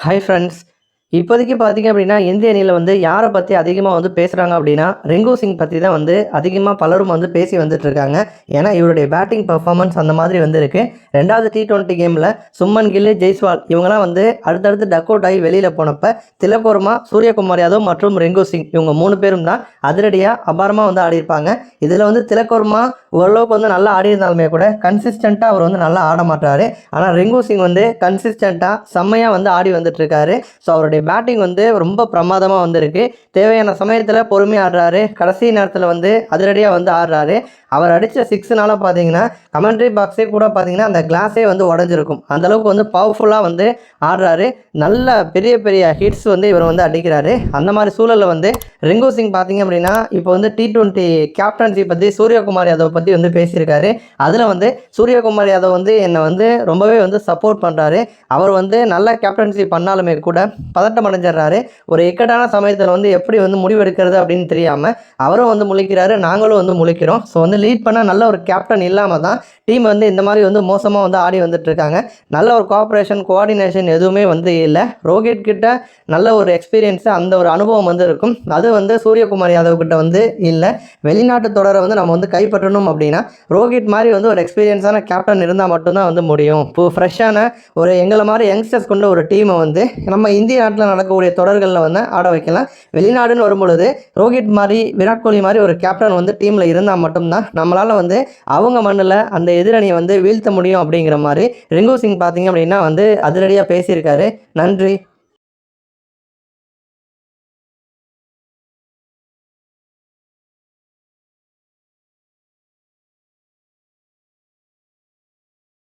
Hi friends இப்போதைக்கு பார்த்தீங்க அப்படின்னா இந்திய அணியில் வந்து யாரை பற்றி அதிகமாக வந்து பேசுகிறாங்க அப்படின்னா ரிங்கு சிங் பற்றி தான் வந்து அதிகமாக பலரும் வந்து பேசி வந்துட்டு இருக்காங்க ஏன்னா இவருடைய பேட்டிங் பர்ஃபார்மன்ஸ் அந்த மாதிரி வந்துருக்கு ரெண்டாவது டி டுவெண்ட்டி கேமில் சும்மன் கில்லு ஜெய்ஸ்வால் இவங்கெல்லாம் வந்து அடுத்தடுத்து டக் அவுட் ஆகி வெளியில் போனப்போ திலகோர்மா சூரியகுமார் யாதவ் மற்றும் ரிங்கு சிங் இவங்க மூணு பேரும் தான் அதிரடியாக அபாரமாக வந்து ஆடியிருப்பாங்க. இதில் வந்து திலகோர்மா ஓரளவுக்கு வந்து நல்லா ஆடியிருந்தாலுமே கூட கன்சிஸ்டண்ட்டாக அவர் வந்து நல்லா ஆட மாட்டார் ஆனால் ரிங்கு சிங் வந்து கன்சிஸ்டண்ட்டாக செம்மையாக வந்து ஆடி வந்துட்டுருக்காரு. ஸோ அவருடைய பேட்டிங் வந்து ரொம்ப பிரமாதமாக வந்திருக்கு. தேவையான சமயத்தில் பொறுமையாக ஆடுறாரு. கடைசி நேரத்தில் வந்து அதிரடியாக வந்து ஆடுறாரு. அவர் அடித்த சிக்ஸ்னால பார்த்தீங்கன்னா கமெண்ட்ரி பாக்ஸே கூட பார்த்தீங்கன்னா அந்த கிளாஸே வந்து உடஞ்சிருக்கும். அந்தளவுக்கு வந்து பவர்ஃபுல்லாக வந்து ஆடுறாரு. நல்ல பெரிய பெரிய ஹிட்ஸ் வந்து இவர் வந்து அடிக்கிறாரு. அந்த மாதிரி சூழலில் வந்து ரிங்கு சிங் பார்த்தீங்க அப்படின்னா இப்போ வந்து டி டுவெண்ட்டி கேப்டன்சி பற்றி சூரியகுமார் யாதவ் பற்றி வந்து பேசியிருக்காரு. அதில் வந்து சூரியகுமார் யாதவ் வந்து என்னை வந்து ரொம்பவே வந்து சப்போர்ட் பண்ணுறாரு அவர் வந்து நல்ல கேப்டன்சி பண்ணாலுமே கூட பதட்டம் அடைஞ்சிடுறாரு ஒரு இக்கட்டான சமயத்தில் வந்து எப்படி வந்து முடிவெடுக்கிறது அப்படின்னு தெரியாமல் அவரும் வந்து முழிக்கிறாரு நாங்களும் வந்து முழிக்கிறோம். ஸோ வந்து லீட் பண்ண நல்ல ஒரு கேப்டன் இல்லாமல் தான் டீம் வந்து இந்த மாதிரி வந்து மோசமாக வந்து ஆடி வந்துட்டு இருக்காங்க நல்ல ஒரு கோஆப்ரேஷன் கோஆர்டினேஷன் எதுவுமே வந்து இல்லை. ரோஹித் கிட்ட நல்ல ஒரு எக்ஸ்பீரியன்ஸு அந்த ஒரு அனுபவம் வந்து இருக்கும். அது வந்து சூரியகுமார் யாதவ் கிட்ட வந்து இல்லை. வெளிநாட்டு தொடரை வந்து நம்ம வந்து கைப்பற்றணும் அப்படின்னா ரோஹித் மாதிரி வந்து ஒரு எக்ஸ்பீரியன்ஸான கேப்டன் இருந்தால் மட்டும்தான் வந்து முடியும். இப்போ ஃப்ரெஷ்ஷான ஒரு எங்களை மாதிரி யங்ஸ்டர்ஸ் கொண்ட ஒரு டீமை வந்து நம்ம இந்திய நாட்டில் நடக்கக்கூடிய தொடர்களில் வந்து ஆட வைக்கலாம். வெளிநாடுன்னு வரும்பொழுது ரோஹித் மாதிரி விராட் கோலி மாதிரி ஒரு கேப்டன் வந்து டீமில் இருந்தால் மட்டும்தான் நம்மளால் வந்து அவங்க மண்ணில் அந்த எதிரணியை வந்து வீழ்த்த முடியும் அப்படிங்கிற மாதிரி ரிங்கு சிங் பார்த்தீங்க அப்படின்னா வந்து அதிரடியாக பேசியிருக்காரு. நன்றி.